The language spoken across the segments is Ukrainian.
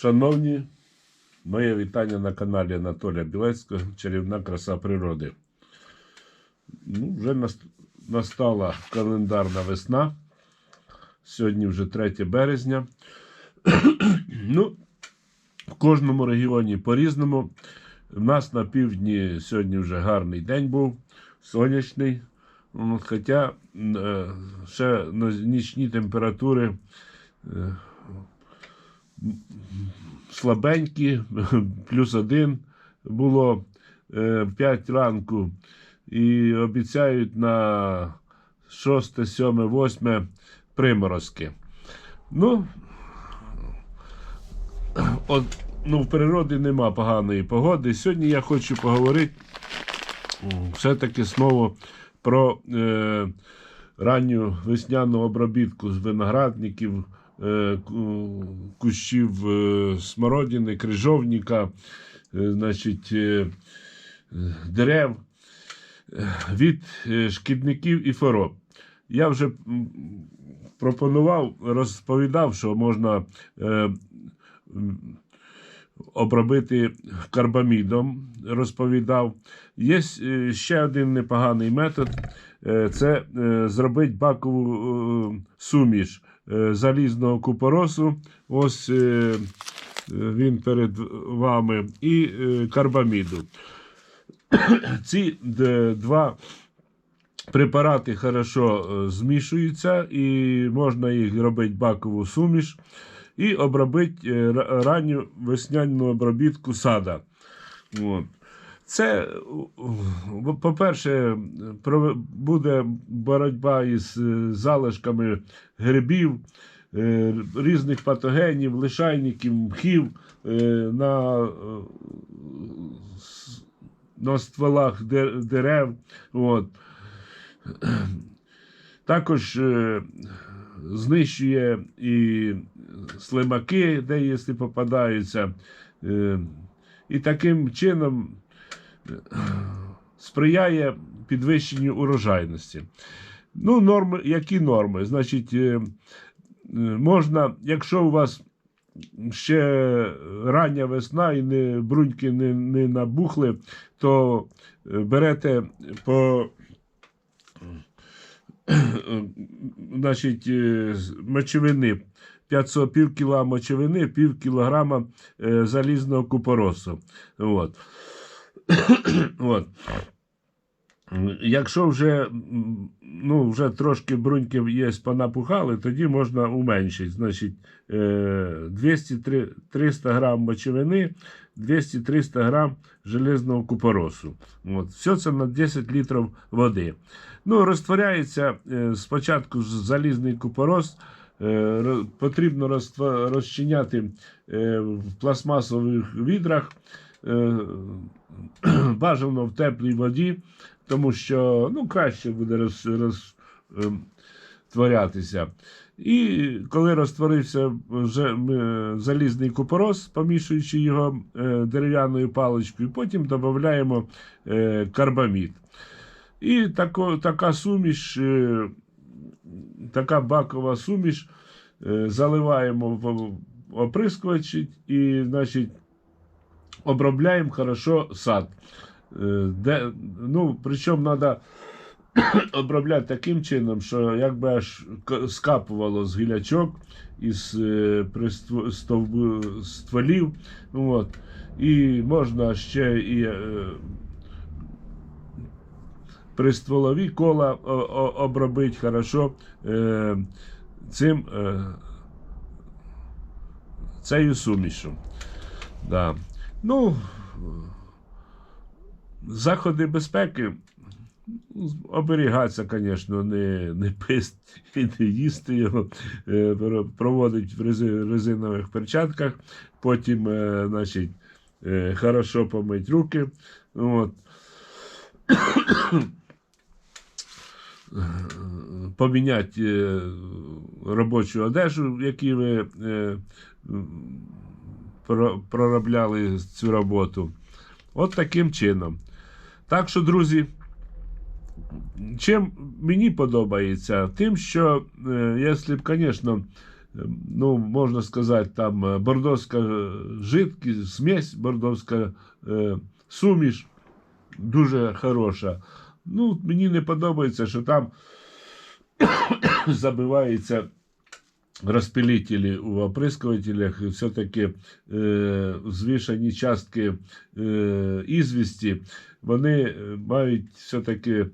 Шановні, моє вітання на каналі Анатолія Білецького Чарівна краса природи. Ну, вже настала календарна весна. Сьогодні вже 3 березня. ну, в кожному регіоні по-різному. У нас на півдні сьогодні вже гарний день був, сонячний. Хоча е, ще нічні температури е, слабенькі, плюс один було в 5 ранку. І обіцяють на 6, 7, 8 приморозки. Ну, от, ну, в природі нема поганої погоди. Сьогодні я хочу поговорити все-таки знову про е, ранню весняну обробітку з виноградників, е, кущів е, смородини, крижовника, е, значить, е, е, дерев е, від е, шкідників і хвороб. Я вже пропонував, розповідав, що можна е, обробити карбамідом, розповідав. Є е, ще один непоганий метод е, це е, зробити бакову е, суміш е, залізного купоросу. Ось е, він перед вами, і е, карбаміду. Ці два препарати хорошо е, змішуються, і можна їх робити бакову суміш і обробити е, ранню весняну обробітку сада. От. Це, по-перше, буде боротьба із е, залишками грибів, е, різних патогенів, лишайників, мхів е, на, на стволах дерев. От. Також знищує і слимаки, де якщо попадаються. І таким чином сприяє підвищенню урожайності. Ну, норми, які норми? Значить, е, е, можна, якщо у вас ще рання весна і не, бруньки не, не набухли, то е, берете по значить, мочевини 500 пів кіла мочевини, пів кілограма залізного купоросу. От. От. Якщо вже, ну, вже трошки бруньки є понапухали, тоді можна уменшити. Значить, е, 200-300 грам мочевини, 200-300 грам железного купоросу. От. Все це на 10 літрів води. Ну, розтворяється е, спочатку залізний купорос. е, Потрібно розчиняти в пластмасових відрах, бажано в теплій воді, тому що ну, краще буде роз, роз, ем. І коли розтворився е, залізний купорос, помішуючи його е, дерев'яною паличкою, потім додаємо е, карбамід. І тако, така суміш, е, така бакова суміш, е, заливаємо в оприскувач і, значить, обробляємо хорошо сад. Е, Де, ну, причому треба обробляти таким чином, що якби аж скапувало з гілячок із е, стовбу- стволів. От. І можна ще і е, пристволові кола о- о- обробити хорошо цим, цією сумішу. Да. Ну, заходи безпеки. Оберігатися, звісно, не, не і не їсти його, е, проводить в резинових перчатках, потім, е, значить, е, хорошо помить руки. От. Поміняти робочу одежу, в якій ви проробляли цю роботу. От таким чином. Так що, друзі, чим мені подобається? Тим, що, е, якщо б, звісно, е, ну, можна сказати, там е, бордовська жидкість, смесь, бордовська суміш дуже хороша. Ну, мені не подобається, що там забиваються розпилителі у оприскувателях, все-таки е, звішані частки е, ізвісті, вони е, мають все-таки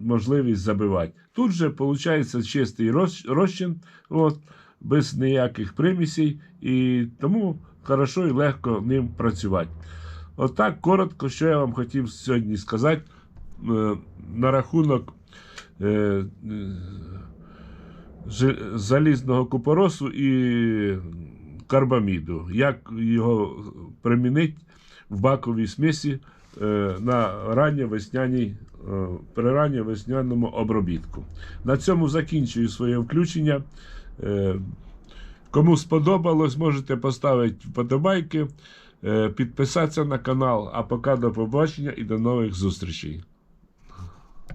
можливість забивати. Тут же виходить чистий розчин, от, без ніяких примісей, і тому хорошо і легко ним працювати. Отак, коротко, що я вам хотів сьогодні сказати е, на рахунок е, залізного купоросу і карбаміду. Як його примінити в баковій смісі е, на ранньовесняній, е, при ранньовесняному обробітку. На цьому закінчую своє включення. Е, Кому сподобалось, можете поставити вподобайки, підписатися на канал. А поки до побачення і до нових зустрічей.